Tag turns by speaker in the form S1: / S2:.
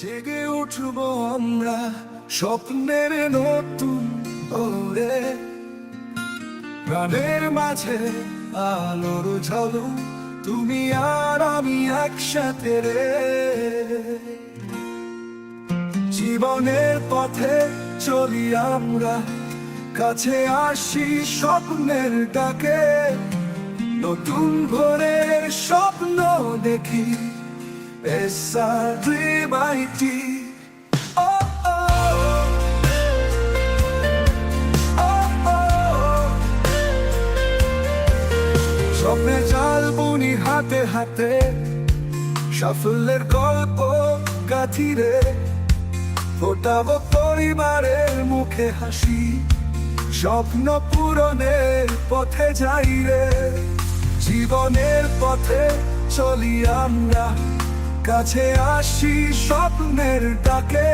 S1: জেগে উঠব আমরা স্বপ্নের নতুন ওরে প্রাণের মাঝে আলোর ঝলু, তুমি আর আমি একসাথে রে। জীবনের পথে চলি আমরা, কাছে আসি স্বপ্নের ডাকে। নতুন ভোরের স্বপ্ন দেখি এসআরটি স্বপ্নে জাল বুনি হাতে হাতে সাফল্যের গল্প গাথিরে ফোটাবো পরিবারের মুখে হাসি স্বপ্ন পূরণের পথে যাই রে জীবনের পথে চলি আমরা কাছে আসি স্বপ্নের ডাকে।